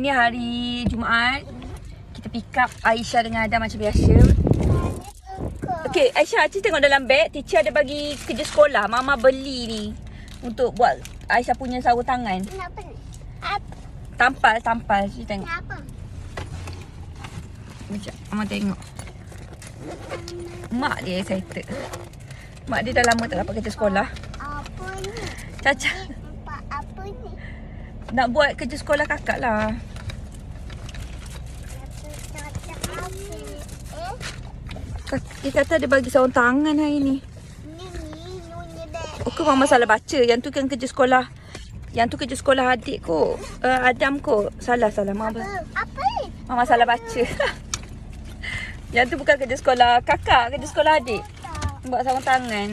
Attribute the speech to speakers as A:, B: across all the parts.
A: Ini hari Jumaat. Kita pick up Aisyah dengan Adam macam biasa. Okey, Aisyah, Cik tengok dalam beg. Teacher ada bagi kerja sekolah. Mama beli ni. Untuk buat Aisyah punya sarung tangan.
B: Kenapa?
A: Tampal, tampal. Cik tengok.
B: Kenapa?
A: Macam, Mama tengok. Mak dia excited. Mak dia dah lama tak dapat kerja sekolah.
B: Apa ni?
A: Caca.
B: Apa, apa ni?
A: Nak buat kerja sekolah kakak lah.
B: Apa cocok apa? Eh?
A: Kak- Dia kata dia bagi sarung tangan hari ni. Oh, ke mama salah baca. Yang tu kan kerja sekolah. Yang tu kerja sekolah adik ko. Uh, Adam ko. Salah, salah. Mama,
B: Apa ni?
A: mama salah baca. Yang tu bukan kerja sekolah kakak. Kerja sekolah adik. Buat sarung tangan.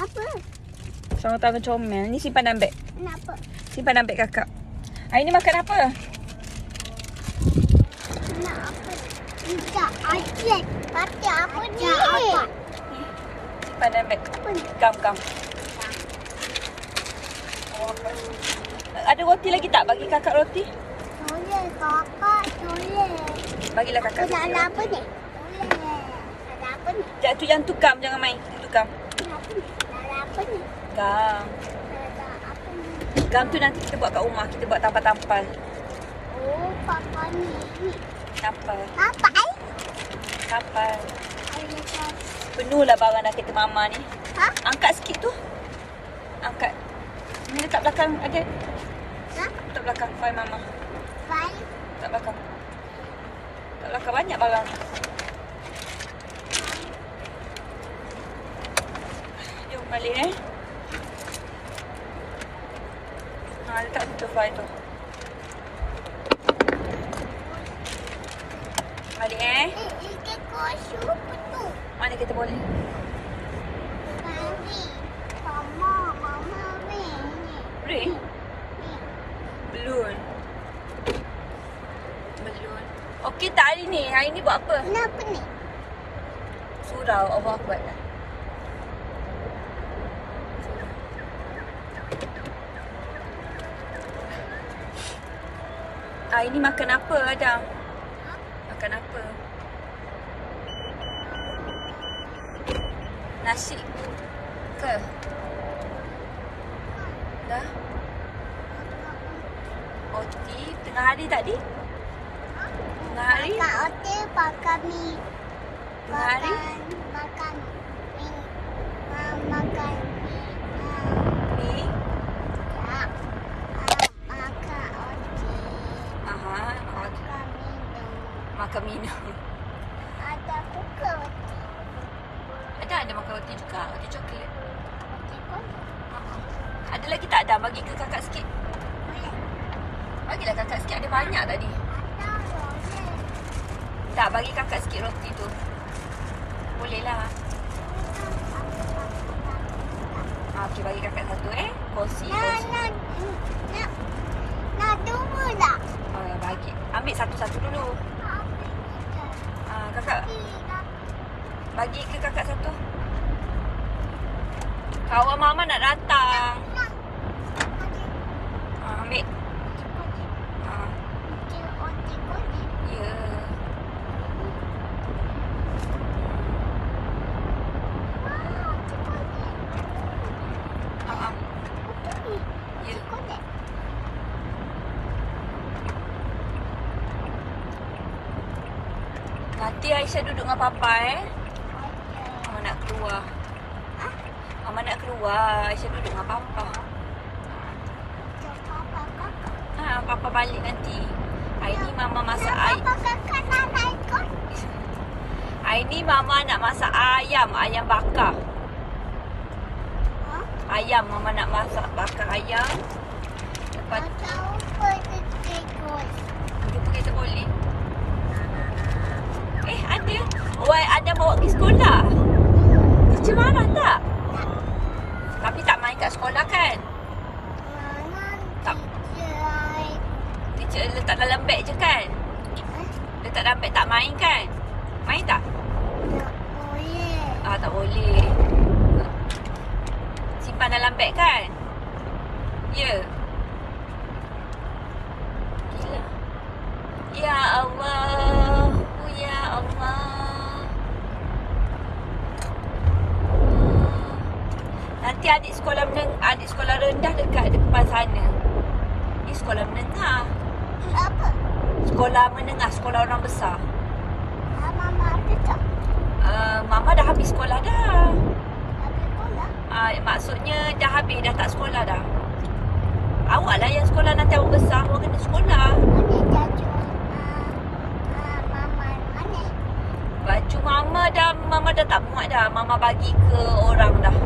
B: Apa?
A: Sarung tangan comel. Ni simpanan beg.
B: Kenapa?
A: Simpanan beg kakak. Hari ni makan apa?
B: Ada. Pati apa ni?
A: Apa? Simpanan beg. Gam. Ada roti lagi tak? Bagi kakak roti.
B: Boleh kakak, boleh.
A: Bagilah kakak
B: Ada apa ni? Boleh. Ada apa ni?
A: Yang tu, yang tu gam. Jangan main. Tu gam.
B: Kenapa ni? Ada apa ni?
A: Gam.
B: Ada apa ni?
A: Gam tu nanti kita buat kat rumah. Kita buat tampal-tampal.
B: Oh, papa ni.
A: Tampal.
B: Apa? Eh?
A: Tampal.
B: Ada apa?
A: Penuh lah barang dah kereta mama ni.
B: Ha?
A: Angkat sikit tu. Angkat. Ni letak belakang ada.
B: Ha?
A: Letak belakang file mama.
B: Baik.
A: Letak belakang. Letak belakang banyak barang. Jom balik eh. Ha, letak situ file tu. Balik eh.
B: Eh, ikan kosu tu?
A: Mana kita boleh?
B: Mari. Mama, mama ni. Ni.
A: Belum. Belum. Okey tak hari ni? Hari ni buat apa?
B: Kenapa ni?
A: Surau Allah Akbar. Hari ni makan apa Adam? Makan apa? Nasi ke? Dah? Roti tengah hari tadi? Tengah hari?
B: Makan otak, makan mi.
A: Tengah hari?
B: Makan, makan mi. Ma- Makan mi. Ah,
A: Ni?
B: ya. Ah, Makan otak.
A: Aha, roti.
B: Makan minum.
A: Makan minum.
B: Ada buka otak.
A: Ada ada makan roti juga, roti coklat.
B: Otak pun.
A: Ada lagi tak ada? Bagi ke kakak sikit.
B: boleh.
A: Bagilah kakak sikit, ada banyak tadi.
B: Ada boleh.
A: Tak, bagi kakak sikit roti tu. Boleh lah. Ah, Okey, bagi kakak satu eh. Kongsi,
B: Nak,
A: kongsi.
B: nak tunggu tak?
A: Oh, ya, bagi. Ambil satu-satu dulu. Kakak, bagi ke kakak satu. Kawan mama nak datang. Ah, ambil. Ah,
B: Otak, otak, otak.
A: ya.
B: Wah, otak, otak.
A: Ah, ah.
B: Otak ni.
A: Ya.
B: Otak.
A: Nanti Aisyah duduk dengan papa eh. Mama nak keluar. Mama nak keluar. Aisyah duduk dengan papa. Ha, papa balik nanti. Hari ni mama masak ayam. Hari ni mama nak masak ayam, ayam bakar. Ayam mama nak masak bakar ayam. Lepas
B: tu
A: lambat kan Ya yeah. Gila Ya Allah oh, Ya Allah Nanti adik sekolah meneng- Adik sekolah rendah dekat depan sana Ini sekolah menengah
B: Apa?
A: Sekolah menengah Sekolah orang besar
B: ah, Mama ada tak?
A: Uh, Mama dah habis sekolah dah Uh, maksudnya dah habis, dah tak sekolah dah. Awak lah yang sekolah nanti awak besar, awak kena sekolah.
B: Ah, ah?
A: Baju Mama dah, Mama dah tak muat dah. Mama bagi ke orang dah.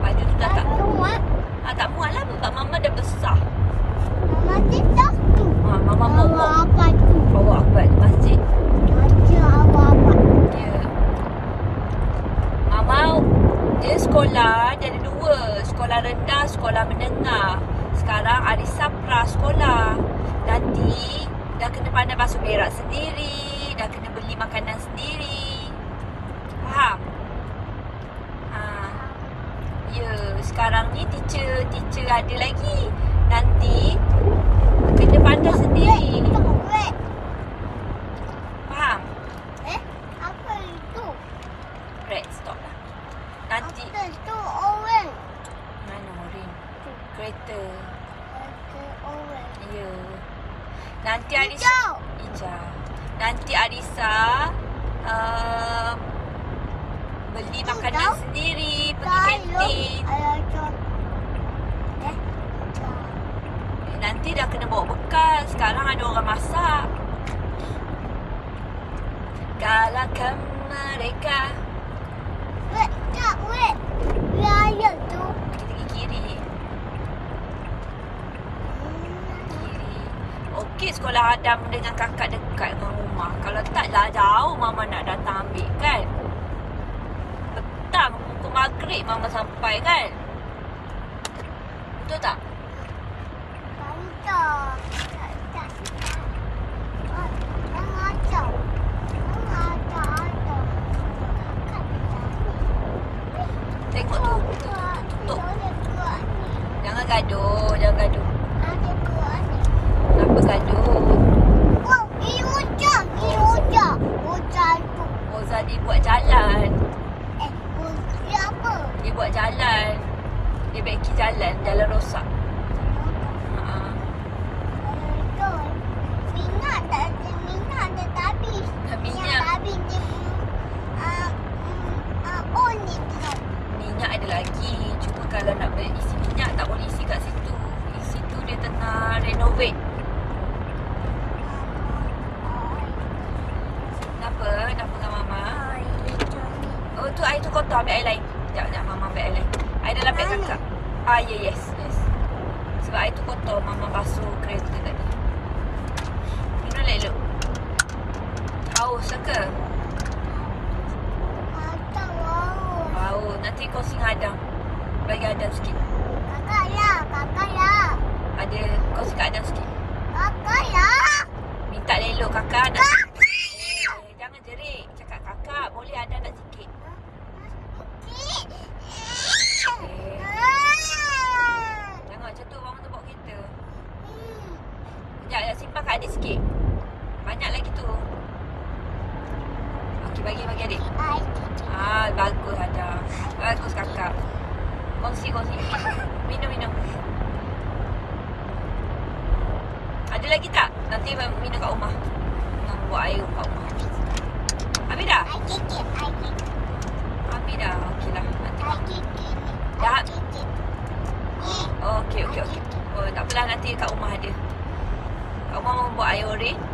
A: Baju tu dah tak
B: muat.
A: Ah, tak muat lah sebab Mama dah besar.
B: Mama tidak tu.
A: Ah, Mama mau bawa,
B: apa tu?
A: bawa aku balik ke masjid.
B: Baca apa-apa.
A: Ya. Mama dia sekolah dia ada dua. Sekolah rendah, sekolah menengah. Sekarang Arisa pra sekolah. Nanti dah kena basuh berak sendiri, dah kena beli makanan sendiri. Faham? Ha. Ya, sekarang ni teacher teacher ada lagi. Nanti kena pandai sendiri.
B: Tak wet.
A: Faham?
B: Eh? Apa itu?
A: Red stop lah. Nanti
B: Apa itu owen?
A: mana Orin? Kereta.
B: Itu owen.
A: Ya. Nanti Arisa
B: Hijau.
A: Hijau. Nanti Arisa uh, beli makanan sendiri, pergi kantin.
B: Eh?
A: Nanti dah kena bawa bekal. Sekarang ada orang masak. Galakkan mereka.
B: Wet, tak wet. Raya tu.
A: Kita pergi kiri. Kiri. Okey sekolah Adam dengan kakak dekat dengan rumah. Kalau tak lah jauh mama nak datang ambil kan. Maghrib mama sampai kan. Betul tak?
B: Kantong. Tak, tak, tak. Oh, Yang ada. Yang ada, ada. Kakak di sana.
A: Tengok tu. Tutup, tutup.
B: Ada kuat ni.
A: Jangan gaduh, jangan gaduh.
B: Ada kuat ni.
A: Kenapa gaduh?
B: Wow, ini hujan. Ini hujan. Hujan tu.
A: Oza dia buat jalan.
B: Eh, hujan apa?
A: Dia buat jalan. Dia beki jalan, jalan rosak. Ha.
B: Betul. Minyak tak ada. Minyak dah tak habis.
A: Minyak.
B: Minyak tak habis. Dia, uh, uh, oh, ni tu.
A: Minyak ada lagi. Cuma kalau nak beli isi minyak tak boleh isi kat situ. Isi tu dia tengah renovate. Kenapa? Kenapa dengan mama? Oh tu air tu kotor ambil air lain. Sekejap, sekejap mama ambil lain. Air dalam beg kakak. Ah ya yes, yes. Sebab air tu kotor mama basuh kereta tadi. Minum lain dulu. Haus ke?
B: Mata wow.
A: Haus. Nanti kau singa Adam. Bagi Adam sikit.
B: Kakak ya, kakak ya.
A: Ada kau singa Adam sikit.
B: Kakak ya.
A: Minta lelok kakak nak Eh, jangan jerit. Cakap kakak boleh ada nak sikit.
B: Sikit.
A: Eh,
B: Ah.
A: jangan macam tu orang tu bawa kereta.
B: Hmm.
A: Sekejap, adik sikit. Banyak lagi tu. Okey, bagi bagi adik.
B: Ai,
A: Ah, bagus ada. Bagus kakak. Kongsi, kongsi. Minum, minum. Ada lagi tak? Nanti minum kat rumah. Nak buat air kat rumah. Habis dah? Habis dah. Okey lah. Nanti. Dah. Okey, okey, okey. Oh, tak apalah nanti kat rumah ada. Rumah mau buat air oren.